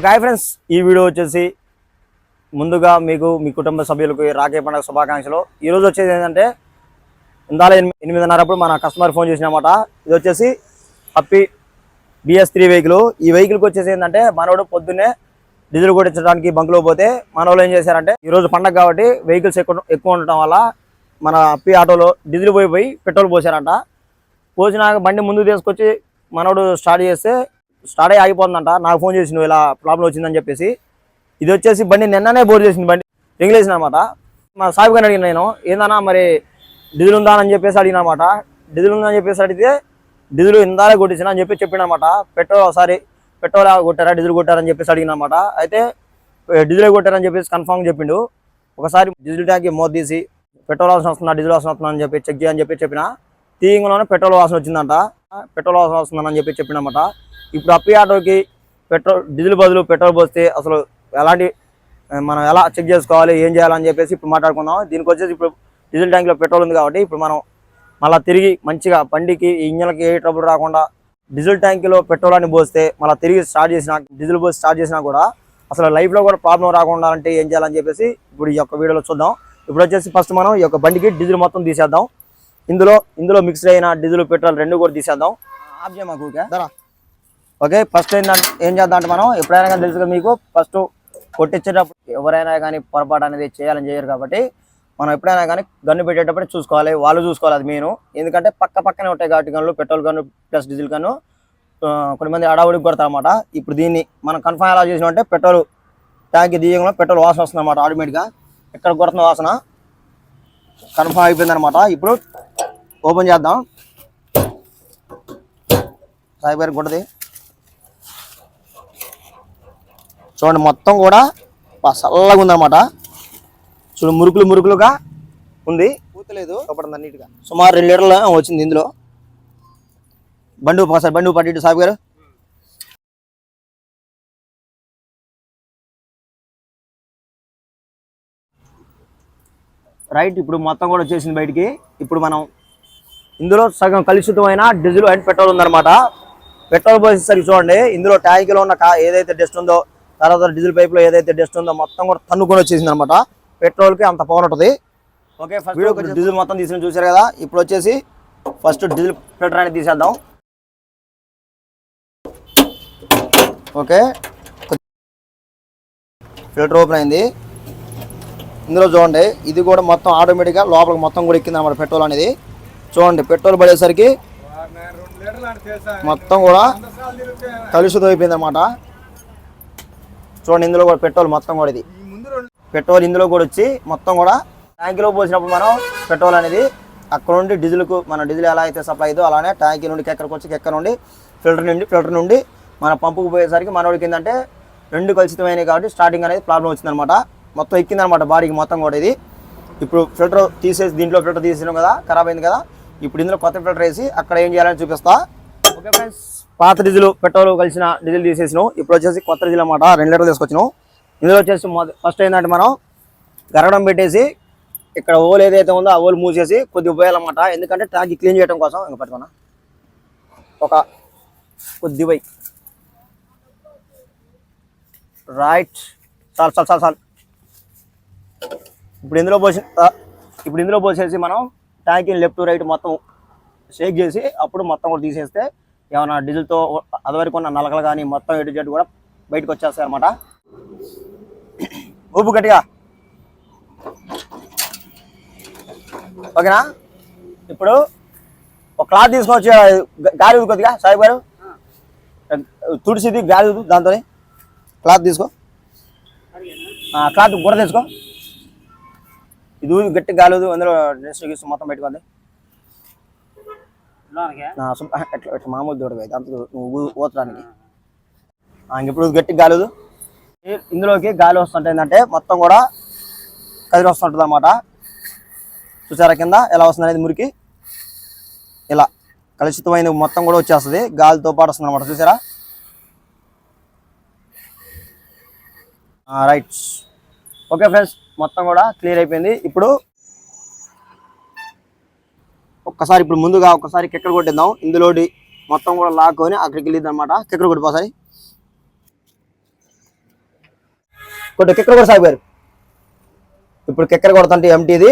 ఒక hi friends. ఈ video వచ్చేసి ముందుగా మీకు మీ కుటుంబ సభ్యులకు రాకే రాఖీ పండుగ శుభాకాంక్షలు. ఈరోజు వచ్చేది ఏంటంటే ఇందాల ఎనిమిదిన్నరప్పుడు మన కస్టమర్ ఫోన్ చేసినమాట. ఇది వచ్చేసి హప్పి బిఎస్ త్రీ వెహికల్. ఈ వెహికల్కి వచ్చేసి ఏంటంటే మనోడు పొద్దున్నే డీజిల్ కొట్టించడానికి బంకులో పోతే మన ఏం చేశారంటే ఈ రోజు పండగ కాబట్టి వెహికల్స్ ఎక్కువ ఎక్కువ ఉండటం వల్ల మన అప్పి ఆటోలో డీజిల్ పోయి పోయి పెట్రోల్ పోసారంట పోసినాక బండి ముందుకు తీసుకొచ్చి మనోడు స్టార్ట్ చేస్తే స్టార్ట్ అయ్యి ఆగిపోతుందంట. నాకు ఫోన్ చేసి నువ్వు ఇలా ప్రాబ్లం వచ్చిందని చెప్పేసి. ఇది వచ్చేసి బండి నిన్ననే బోర్ చేసింది బండి. ఎంగిలేసిన అనమాట మా సాహిబ్ గారిని అడిగిన నేను ఏందన్నా మరి డీజిల్ ఉందా? అని చెప్పేసి అడిగిన అనమాట డీజిల్ ఉందని చెప్పేసి అడిగితే డీజిల్ ఇందాలే కొట్టించిన అని చెప్పి చెప్పినమాట పెట్రోల్ ఒకసారి పెట్రోల్ కొట్టారా డీజిల్ కొట్టారని చెప్పేసి అడిగిన అనమాట అయితే డీజిల్ కొట్టారని చెప్పేసి కన్ఫామ్ చెప్పిండు. ఒకసారి డీజిల్ ట్యాంక్ మోర్ తీసి పెట్రోల్ వాసన వస్తుందా డీజిల్ వాసన వస్తుందా? అని చెప్పి చెక్ చేయని చెప్పి చెప్పిన తీయంగానే పెట్రోల్ వాసన వచ్చిందంట. పెట్రోల్ వాసన వస్తుందని చెప్పి చెప్పినమాట. ఇప్పుడు అప్పి ఆటోకి పెట్రోల్ డీజిల్ బదులు పెట్రోల్ పోస్తే అసలు ఎలాంటి మనం ఎలా చెక్ చేసుకోవాలి ఏం చేయాలని చెప్పేసి ఇప్పుడు మాట్లాడుకుందాం. దీనికి వచ్చేసి ఇప్పుడు డీజిల్ ట్యాంక్లో పెట్రోల్ ఉంది కాబట్టి ఇప్పుడు మనం మళ్ళీ తిరిగి మంచిగా బండికి ఇంజన్కి ఏ ట్రబుల్ రాకుండా డీజిల్ ట్యాంక్లో పెట్రోల్ అని పోస్తే మళ్ళీ తిరిగి స్టార్ట్ చేసిన డీజిల్ పోసి స్టార్ట్ చేసినా కూడా అసలు లైఫ్లో కూడా ప్రాబ్లం రాకుండా అంటే ఏం చేయాలని చెప్పేసి ఇప్పుడు ఈ యొక్క వీడియోలో చూద్దాం. ఇప్పుడు వచ్చేసి ఫస్ట్ మనం ఈ యొక్క బండికి డీజిల్ మొత్తం తీసేద్దాం. ఇందులో ఇందులో మిక్స్ అయిన డీజిల్ పెట్రోల్ రెండు కూడా తీసేద్దాం. ఆఫ్ చేయమాకు ఓకే ఫస్ట్ ఏంటంటే ఏం చేద్దాం అంటే మనం ఎప్పుడైనా కానీ తెలుసు మీకు ఫస్ట్ కొట్టించేటప్పుడు ఎవరైనా కానీ పొరపాటు అనేది చేయాలని చేయరు కాబట్టి మనం ఎప్పుడైనా కానీ గన్ను పెట్టేటప్పుడు చూసుకోవాలి వాళ్ళు చూసుకోవాలి అది మెయిన్. ఎందుకంటే పక్క పక్కనే ఉంటాయి కాబట్టి గన్నులు petrol gun plus diesel gun. కొంతమంది అడావుడికి కొడతారన్నమాట. ఇప్పుడు దీన్ని మనం కన్ఫర్మ్ ఎలా చేసినామంటే పెట్రోల్ ట్యాంక్ దిగంలో పెట్రోల్ వాసన వస్తుంది అనమాట ఆటోమేటిక్గా ఎక్కడ కొడుతున్న వాసన? కన్ఫర్మ్ అయిపోయింది అనమాట ఇప్పుడు ఓపెన్ చేద్దాం. సాయి గారికి కొట్టది చూడండి మొత్తం కూడా చల్లగా ఉందన్నమాట. చూడు మురుకులు మురుకులుగా ఉంది. పూతలేదు. ఒకటి అన్నిటిగా సుమారు రెండు లీటర్లు వచ్చింది ఇందులో. బండి ఒకసారి బండి ఇటు. సాబు గారు రైట్ ఇప్పుడు మొత్తం కూడా వచ్చేసింది బయటికి. ఇప్పుడు మనం ఇందులో సగం కలుషితమైన డీజిల్ అండ్ పెట్రోల్ ఉందన్నమాట. పెట్రోల్ పోసేసరికి చూడండి ఇందులో ట్యాంకులో ఉన్న ఏదైతే డస్ట్ ఉందో తర్వాత డీజిల్ పైప్లో ఏదైతే డస్ట్ ఉందో మొత్తం కూడా తన్నుకొని వచ్చేసింది అనమాట పెట్రోల్కి అంత పవర్ ఉంటుంది. ఓకే ఫస్ట్ డీజిల్ మొత్తం తీసిన చూసారు కదా ఇప్పుడు వచ్చేసి ఫస్ట్ డీజిల్ ఫిల్టర్ అనేది తీసేద్దాం. ఓకే ఫిల్టర్ ఓపెన్ అయింది. ఇందులో చూడండి ఇది కూడా మొత్తం ఆటోమేటిక్గా లోపలికి మొత్తం కూడా ఎక్కింది అనమాట పెట్రోల్ అనేది. చూడండి పెట్రోల్ పడేసరికి మొత్తం కూడా కలుషితం అయిపోయింది అనమాట చూడండి ఇందులో కూడా పెట్రోల్ మొత్తం కూడా ఇది. పెట్రోల్ ఇందులో కూడా వచ్చి మొత్తం కూడా ట్యాంకీలో పోసినప్పుడు మనం పెట్రోల్ అనేది అక్కడ నుండి డీజిల్కు మన డీజిల్ ఎలా అయితే సప్లై అయిందో అలానే ట్యాంకీ నుండి ఎక్కడికి వచ్చి ఎక్కడ నుండి ఫిల్టర్ నుండి ఫిల్టర్ నుండి మన పంపుకు పోయేసరికి మనోడికి ఏంటంటే రెండు కలుషితమైనవి కాబట్టి స్టార్టింగ్ అనేది ప్రాబ్లం వచ్చిందనమాట మొత్తం ఎక్కిందనమాట బాడీకి మొత్తం కూడా ఇది. ఇప్పుడు ఫిల్టర్ తీసేసి దీంట్లో ఫిల్టర్ తీసేసాం కదా ఖరాబ్ అయింది కదా ఇప్పుడు ఇందులో కొత్త ఫిల్టర్ వేసి అక్కడ ఏం చేయాలని చూపిస్తా. ఓకే ఫ్రెండ్స్ పాత డీజిల్ పెట్రోల్ కలిసిన డీజిల్ తీసేసినాం. ఇప్పుడు వచ్చేసి కొత్త డీజిల్ అనమాట రెండు లీటర్లు తీసుకొచ్చినాం. ఇందులో వచ్చేసి ఫస్ట్ ఏంటంటే మనం గరగడం పెట్టేసి ఇక్కడ ఓల్ ఏదైతే ఉందో ఆ ఓల్ మూసేసి కొద్దిగా పోయాలన్నమాట. ఎందుకంటే ట్యాంక్ క్లీన్ చేయడం కోసం ఇంకా పట్టుకున్నా. ఒక కొద్ది పోయి. రైట్ చాలు చాలు చాలు చాలు. ఇప్పుడు ఇందులో పోసి ఇప్పుడు ఇందులో పోసేసి మనం ట్యాంకిని లెఫ్ట్ రైట్ మొత్తం షేక్ చేసి అప్పుడు మొత్తం కూడా తీసేస్తే ఏమైనా డీజిల్తో అదివరకు ఉన్న నలకలు కానీ మొత్తం ఎటు జట్టు కూడా బయటకు వచ్చేస్తాయి అనమాట ఊపు గట్టిగా. ఓకేనా? ఇప్పుడు ఒక క్లాత్ తీసుకొని వచ్చి గాలి ఊదు కొద్దిగా. సాయి గారు? తుడిసిది గాలి ఊదు దాంతో క్లాత్ తీసుకో. క్లాత్ గుడ తీసుకో. ఇది గట్టి గాలి ఊదు అందులో డ్రెస్ గీసు మొత్తం ఆ, ఎట్లా ఎట్లా మామూలు దూడగా అయితే అంత నువ్వు ఊ- ఊతడానికి. ఆ, ఇంక ఇప్పుడు గట్టి గాలి ఊదు ఈ- ఇందులోకి గాలి వస్తుంటే ఏంటంటే మొత్తం కూడా కదిలి వస్తుంటుంది అనమాట చూసారా కింద ఎలా వస్తుంది అనేది మురికి? ఇలా కలుషితమైన మొత్తం కూడా వచ్చేస్తుంది. గాలితో పాటు వస్తుంది అనమాట చూసారా రైట్. Okay friends. మొత్తం కూడా క్లియర్ అయిపోయింది. ఇప్పుడు ఒక్కసారి ఇప్పుడు ముందుగా ఒక్కసారి కిక్కర్ కొట్టిద్దాం. ఇందులోటి మొత్తం కూడా లాక్కొని అక్కడికి వెళ్ళిద్ది అనమాట కిక్కర్ కొట్టిపోసారి కొట్టు కిక్కర్ కూడా సాగిపోయారు ఇప్పుడు కిక్కర్ కొడుతుంటే ఎంటీది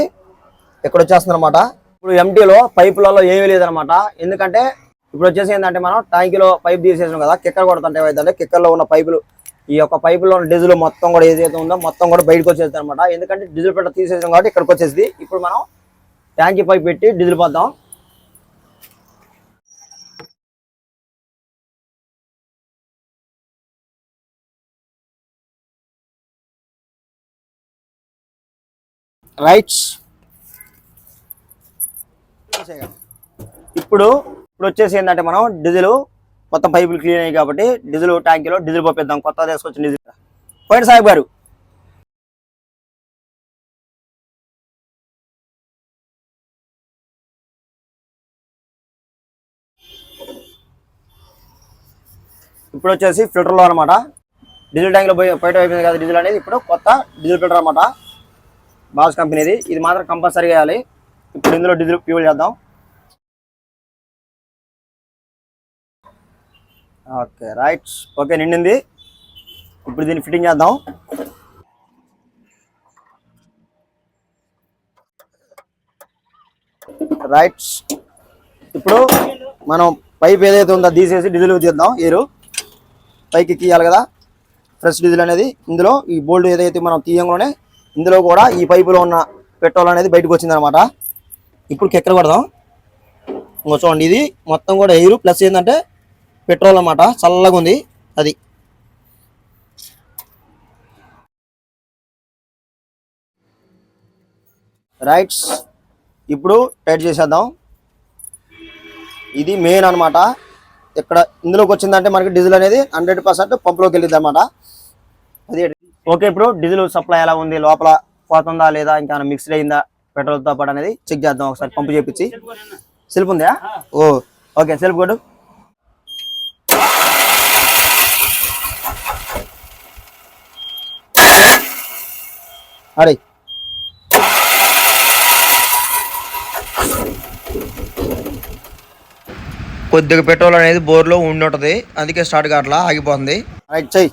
ఇక్కడ వచ్చేస్తుంది అనమాట ఇప్పుడు ఎంటీలో పైపులలో ఏమీ లేదనమాట ఎందుకంటే ఇప్పుడు వచ్చేసి ఏంటంటే మనం ట్యాంకీలో పైప్ తీసేసాం కదా కిక్కర్ కొడుతుంటే ఏమైందంటే కిక్కర్లో ఉన్న పైపులు ఈ యొక్క పైపులో ఉన్న డీజిల్ మొత్తం కూడా ఏదైతే ఉందో మొత్తం కూడా బయటకు వచ్చేస్తుంది అనమాట ఎందుకంటే డీజిల్ పెట్ట తీసేసాం కాబట్టి ఇక్కడికి వచ్చేసింది. ఇప్పుడు మనం ట్యాంకీ పైప్ పెట్టి డీజిల్ పోద్దాం. రైట్స్ ఇప్పుడు ఇప్పుడు వచ్చేసి ఏంటంటే మనం డీజిల్ మొత్తం పైపులు క్లీన్ అయ్యాయి కాబట్టి డీజిల్ ట్యాంకీలో డీజిల్ పంపిద్దాం. కొత్త తీసుకొచ్చిన డీజిల్. పోయిన సాహెబ్ గారు. ఇప్పుడు వచ్చేసి ఫిల్టర్లో అనమాట డీజిల్ ట్యాంక్లో పోయి బయట అయిపోయింది కదా డీజిల్ అనేది. ఇప్పుడు కొత్త డీజిల్ ఫిల్టర్ అనమాట బాస్ కంపెనీది. ఇది మాత్రం కంపల్సరీ వేయాలి. ఇప్పుడు ఇందులో డీజిల్ ఫ్యూల్ చేద్దాం. ఓకే రైట్ ఓకే నిండింది. ఇప్పుడు దీన్ని ఫిట్టింగ్ చేద్దాం. రైట్ ఇప్పుడు మనం పైప్ ఏదైతే ఉందో తీసేసి డీజిల్ తీద్దాం. ఏరు. పైకి తీయాలి కదా. ఫ్రెష్ డీజిల్ అనేది ఇందులో ఈ బోల్డ్ ఏదైతే మనం తీయంగానే ఇందులో కూడా ఈ పైపులో ఉన్న పెట్రోల్ అనేది బయటకు వచ్చిందనమాట. ఇప్పుడు కెక్కర కొడదాం. ఇంకో చూడండి ఇది మొత్తం కూడా ఎయిర్ ప్లస్ ఏంటంటే పెట్రోల్ అన్నమాట. చల్లగా ఉంది అది. రైట్స్ ఇప్పుడు టైట్ చేసేద్దాం. ఇది మెయిన్ అన్నమాట. ఇక్కడ ఇందులోకి వచ్చిందంటే మనకి డీజిల్ అనేది హండ్రెడ్ పర్సెంట్ పంపులోకి వెళ్ళింది అనమాట అది ఓకే ఇప్పుడు డీజిల్ సప్లై ఎలా ఉంది? లోపల పోతుందా లేదా? ఇంకా మిక్స్డ్ అయిందా? పెట్రోల్తో పాటు అనేది చెక్ చేద్దాం ఒకసారి పంపు చేపించి. సెల్ఫ్ ఉందా? ఓ ఓకే సెల్ఫ్ కొట్టు. అడే కొద్దిగా పెట్రోల్ అనేది బోర్లో ఉండి ఉంటుంది అందుకే స్టార్ట్ కావట్లా ఆగిపోతుంది. రైట్ చెయ్యి.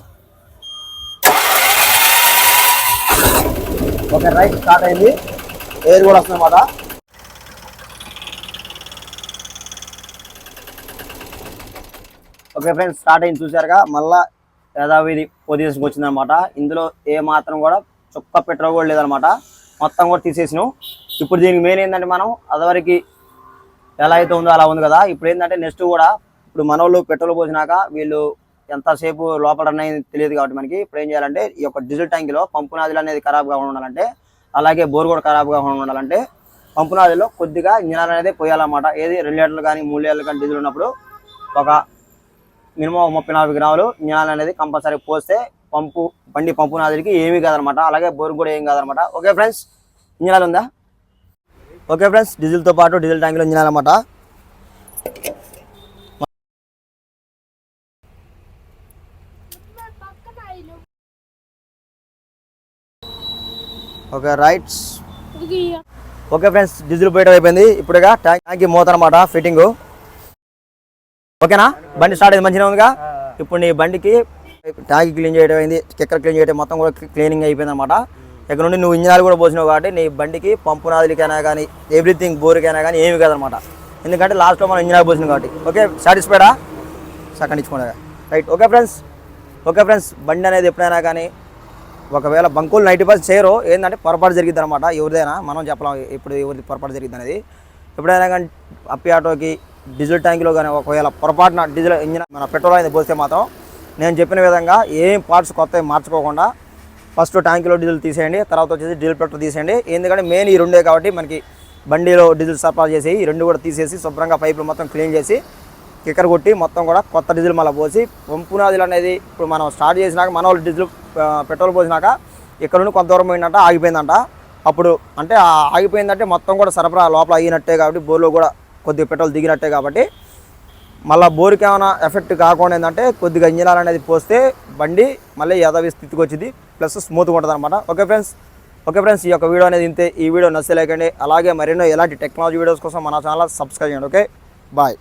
ఓకే రైట్ స్టార్ట్ అయింది. ఎయిర్ కూడా వస్తుంది అన్నమాట. ఓకే ఫ్రెండ్స్ స్టార్ట్ అయింది. చూసారుగా మళ్ళా యథావిధి పొజిషన్కి వచ్చిందనమాట ఇందులో ఏ మాత్రం కూడా చుక్క పెట్రోల్ కూడా లేదనమాట. మొత్తం కూడా తీసేసినాం. ఇప్పుడు దీనికి మెయిన్ ఏంటంటే మనం అదివరకు ఎలా అయితే ఉందో అలా ఉంది కదా. ఇప్పుడు ఏంటంటే నెక్స్ట్ కూడా ఇప్పుడు మన పెట్రోల్ పోసినాక వీళ్ళు ఎంతసేపు లోపల రన్ అయింది తెలియదు కాబట్టి మనకి ఇప్పుడు ఏం చేయాలంటే ఈ యొక్క డీజిల్ ట్యాంక్లో పంపు నాదిలు అనేది ఖరాబ్ కాకుండా ఉండాలంటే అలాగే బోర్ కూడా ఖరాబ్ కాకుండా ఉండాలంటే పంపు నాదిలో కొద్దిగా ఇంజనాలు అనేది పోయాలన్నమాట. ఏది రెండు లీటర్లు కానీ మూడు లీటర్లు కానీ డీజిల్ ఉన్నప్పుడు ఒక మినిమం ముప్పై నాలుగు గ్రాములు ఇంజనాలు అనేది కంపల్సరీ పోస్తే పంపు బండి పంపు నాదికి ఏమీ కాదనమాట. అలాగే బోర్ కూడా ఏం కాదనమాట. ఓకే ఫ్రెండ్స్ ఇంజనాలు ఉందా? ఓకే ఫ్రెండ్స్ డీజిల్తో పాటు డీజిల్ ట్యాంకులో ఇంజనాలు అనమాట. Okay rights okay friends diesel పోయటం అయిపోయింది. ఇప్పుడుగా ట్యాంక్ ట్యాంక్ మూత అనమాట ఫిట్టింగ్. ఓకేనా? బండి స్టార్ట్ అయింది మంచిగా ఉందిగా? ఇప్పుడు నీ బండికి ట్యాంక్ క్లీన్ చేయడం అయింది చక్కెర క్లీన్ చేయడం మొత్తం కూడా క్లీనింగ్ అయిపోయింది అనమాట ఇక్కడ నుండి నువ్వు ఇంజనాలు కూడా పోసినావు కాబట్టి నీ బండికి పంపు నాదులకైనా కానీ ఎవ్రీథింగ్ బోర్కైనా కానీ ఏమి కాదనమాట ఎందుకంటే లాస్ట్లో మనం ఇంజనాలు పోసినాం కాబట్టి. ఓకే సాటిస్ఫైడా సెకండ్ ఇచ్చుకోండి right okay friends okay friends బండి అనేది ఎప్పుడైనా కానీ ఒకవేళ బంకులు నైంటీ పర్సెంట్ చేయరు ఏంటంటే పొరపాటు జరిగింది అనమాట ఎవరిదైనా మనం చెప్పలేం ఇప్పుడు ఎవరిది పొరపాటు జరిగింది అనేది ఎప్పుడైనా కానీ అప్పి ఆటోకి డీజిల్ ట్యాంక్లో కానీ ఒకవేళ పొరపాటున డీజిల్ ఇంజిన్ మన పెట్రోల్ అనేది పోస్తే మాత్రం నేను చెప్పిన విధంగా ఏం పార్ట్స్ కొత్తవి మార్చుకోకుండా ఫస్ట్ ట్యాంకులో డీజిల్ తీసేయండి తర్వాత వచ్చేసి డీజిల్ పెట్రోల్ తీసేయండి. ఎందుకంటే మెయిన్ ఈ రెండే కాబట్టి మనకి బండిలో డీజిల్ సరఫరా చేసి ఈ రెండు కూడా తీసేసి శుభ్రంగా పైపులు మొత్తం క్లీన్ చేసి కిక్కర్ కొట్టి మొత్తం కూడా కొత్త డీజిల్ మళ్ళీ పోసి పంపునాదులు అనేది ఇప్పుడు మనం స్టార్ట్ చేసినాక మన వాళ్ళు డీజిల్ పెట్రోల్ పోసినాక ఇక్కడ నుండి కొంత దూరం పోయిందంట ఆగిపోయిందంట. అప్పుడు అంటే ఆగిపోయిందంటే మొత్తం కూడా సరఫరా లోపల అయినట్టే కాబట్టి బోర్లో కూడా కొద్దిగా పెట్రోల్ దిగినట్టే కాబట్టి మళ్ళీ బోర్కి ఏమైనా ఎఫెక్ట్ కాకుండా ఏంటంటే కొద్దిగా ఇంజనాలు అనేది పోస్తే బండి మళ్ళీ యథావి స్థితికి వచ్చింది. ప్లస్ స్మూత్గా ఉంటుంది అనమాట ఓకే ఫ్రెండ్స్? ఓకే ఫ్రెండ్స్ ఈ యొక్క వీడియో అనేది ఇంతే. ఈ వీడియో నచ్చలేకండి అలాగే మరెన్నో ఎలాంటి టెక్నాలజీ వీడియోస్ కోసం మన ఛానల్ సబ్స్క్రైబ్ చేయండి. ఓకే? బాయ్.